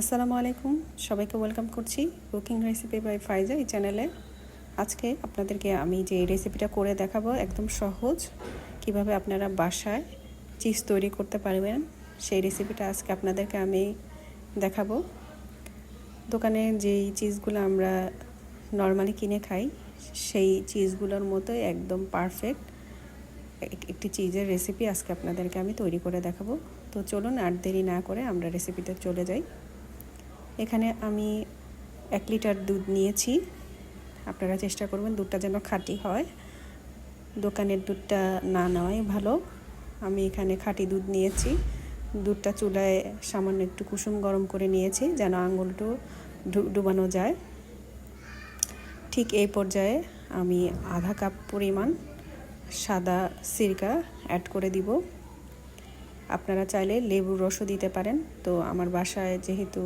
আসসালামু আলাইকুম। সবাইকে ওয়েলকাম করছি কুকিং রেসিপি বাই ফাইজা এই চ্যানেলে আজকে আপনাদেরকে আমি যে রেসিপিটা করে দেখাবো একদম সহজ, কীভাবে আপনারা বাসায় চিজ তৈরি করতে পারবেন, সেই রেসিপিটা আজকে আপনাদেরকে আমি দেখাবো। দোকানে যেই চিজগুলো আমরা নর্মালি কিনে খাই, সেই চিজগুলোর মতোই একদম পারফেক্ট একটি চিজের রেসিপি আজকে আপনাদেরকে আমি তৈরি করে দেখাবো। তো চলুন আর দেরি না করে আমরা রেসিপিতে চলে যাই। এখানে আমি এক লিটার দুধ নিয়েছি। আপনারা চেষ্টা করবেন দুধটা যেন খাঁটি হয়। দোকানের দুধটা না নেওয়াই ভালো। আমি এখানে খাঁটি দুধ নিয়েছি। দুধটা চুলায় সামান্য একটু কুসুম গরম করে নিয়েছি যেন আঙুলটু ডুবানো যায়। ঠিক এই পর্যায়ে আমি আধা কাপ পরিমাণ সাদা সিরকা অ্যাড করে দিব। আপনারা চাইলে লেবুর রসও দিতে পারেন। তো আমার বাসায় যেহেতু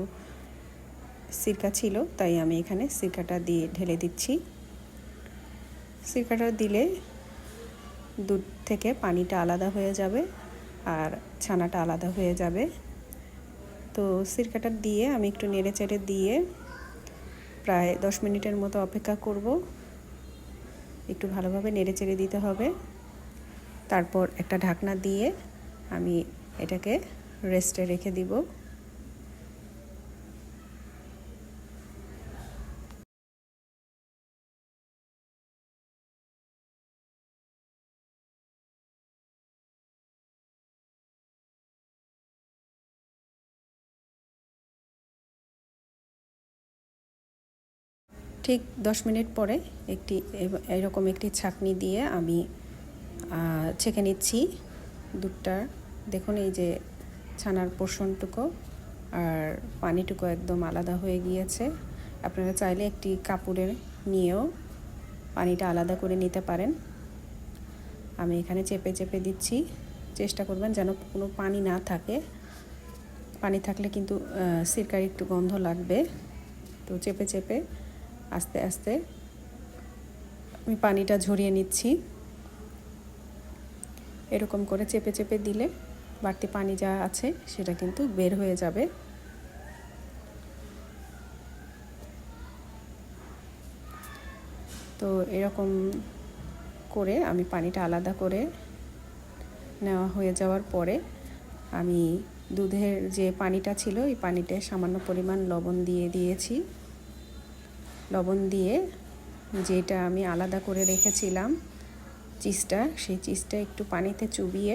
সিরকা ছিল, তাই আমি এখানে সিরকাটা দিয়ে ঢেলে দিচ্ছি। সিরকাটা দিলে দুধ থেকে পানিটা আলাদা হয়ে যাবে আর ছানাটা আলাদা হয়ে যাবে। তো সিরকাটা দিয়ে আমি একটু নেড়ে চেড়ে দিয়ে প্রায় দশ মিনিটের মতো অপেক্ষা করব। একটু ভালোভাবে নেড়ে চেড়ে দিতে হবে। তারপর একটা ঢাকনা দিয়ে আমি এটাকে রেস্টে রেখে দিব। ঠিক দশ মিনিট পরে একটি এরকম একটি ছাকনি দিয়ে আমি ছেঁকে নিচ্ছি দুধটা। দেখুন এই যে ছানার পোষণটুকু আর পানিটুকু একদম আলাদা হয়ে গিয়েছে। আপনারা চাইলে একটি কাপড়ের নিয়েও পানিটা আলাদা করে নিতে পারেন। আমি এখানে চেপে চেপে দিচ্ছি। চেষ্টা করবেন যেন কোনো পানি না থাকে। পানি থাকলে কিন্তু সিরকার একটু গন্ধ লাগবে। তো চেপে চেপে আস্তে আস্তে। আমি পানিটা ঝরিয়ে নিচ্ছি। এরকম করে চেপে চেপে দিলে বাড়তি পানি যা আছে সেটা কিন্তু বের হয়ে যাবে। তো এরকম করে আমি পানিটা আলাদা করে নেওয়া হয়ে যাওয়ার পরে আমি দুধের যে পানিটা ছিল এই পানিতে সামান্য পরিমাণ লবণ দিয়ে দিয়েছি। লবণ দিয়ে যেটা আমি আলাদা করে রেখেছিলাম চিজটা, সেই চিজটা একটু পানিতে চুবিয়ে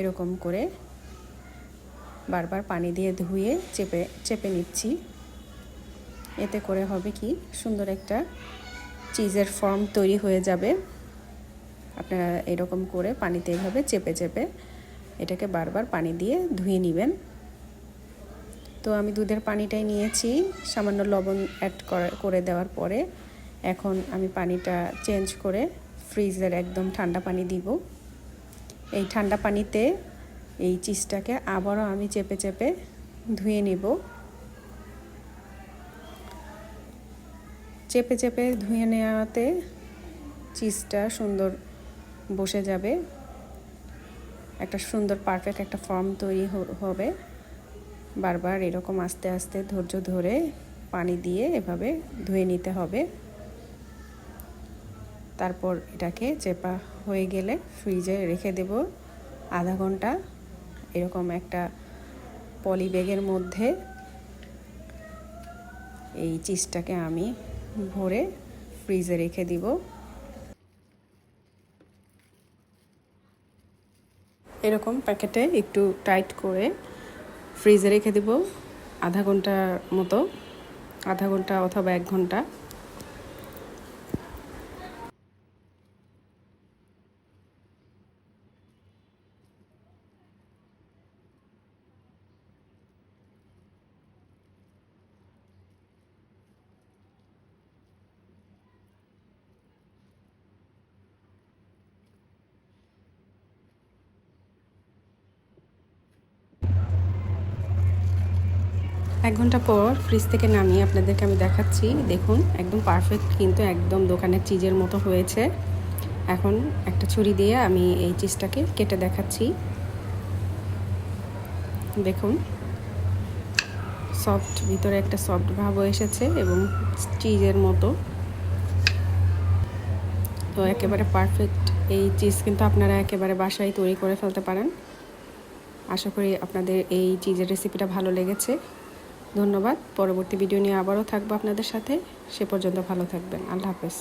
এরকম করে বারবার পানি দিয়ে ধুয়ে চেপে চেপে নিচ্ছি। এতে করে হবে কি, সুন্দর একটা চিজের ফর্ম তৈরি হয়ে যাবে। আপনারা এরকম করে পানিতে এভাবে চেপে চেপে এটাকে বারবার পানি দিয়ে ধুয়ে নেবেন। তো আমি দুধের পানিটাই নিয়েছি, সামান্য লবণ অ্যাড করে দেওয়ার পরে এখন আমি পানিটা চেঞ্জ করে ফ্রিজের একদম ঠান্ডা পানি দিব। এই ঠান্ডা পানিতে এই চিজটাকে আবারও আমি চেপে চেপে ধুয়ে নিব। চেপে চেপে ধুয়ে নেওয়াতে চিজটা সুন্দর বসে যাবে। একটা সুন্দর পারফেক্ট একটা ফর্ম তৈরি হবে। বারবার এরকম আস্তে আস্তে ধৈর্য ধরে পানি দিয়ে এভাবে ধুয়ে নিতে হবে। তারপর এটাকে চেপা হয়ে গেলে ফ্রিজে রেখে দেব আধা ঘণ্টা। এরকম একটা পলি ব্যাগের মধ্যে এই চিজটাকে আমি ভরে ফ্রিজে রেখে দিব। এরকম প্যাকেটে একটু টাইট করে ফ্রিজে রেখে দেব আধা ঘণ্টার মতো আধা ঘণ্টা অথবা এক ঘণ্টা। এক ঘণ্টা পর ফ্রিজ থেকে নামিয়ে আপনাদেরকে আমি দেখাচ্ছি। দেখুন, একদম পারফেক্ট কিন্তু একদম দোকানের চিজের মতো হয়েছে। এখন একটা ছুরি দিয়ে আমি এই চিজটাকে কেটে দেখাচ্ছি। দেখুন সফট ভিতরে একটা সফট ভাবও এসেছে এবং চিজের মতো। তো একেবারে পারফেক্ট এই চিজ কিন্তু আপনারা একেবারে বাসায় তৈরি করে ফেলতে পারেন। আশা করি আপনাদের এই চিজের রেসিপিটা ভালো লেগেছে। ধন্যবাদ। পরবর্তী ভিডিও নিয়ে আবারও থাকব আপনাদের সাথে। সে পর্যন্ত ভালো থাকবেন। আল্লাহ হাফেজ।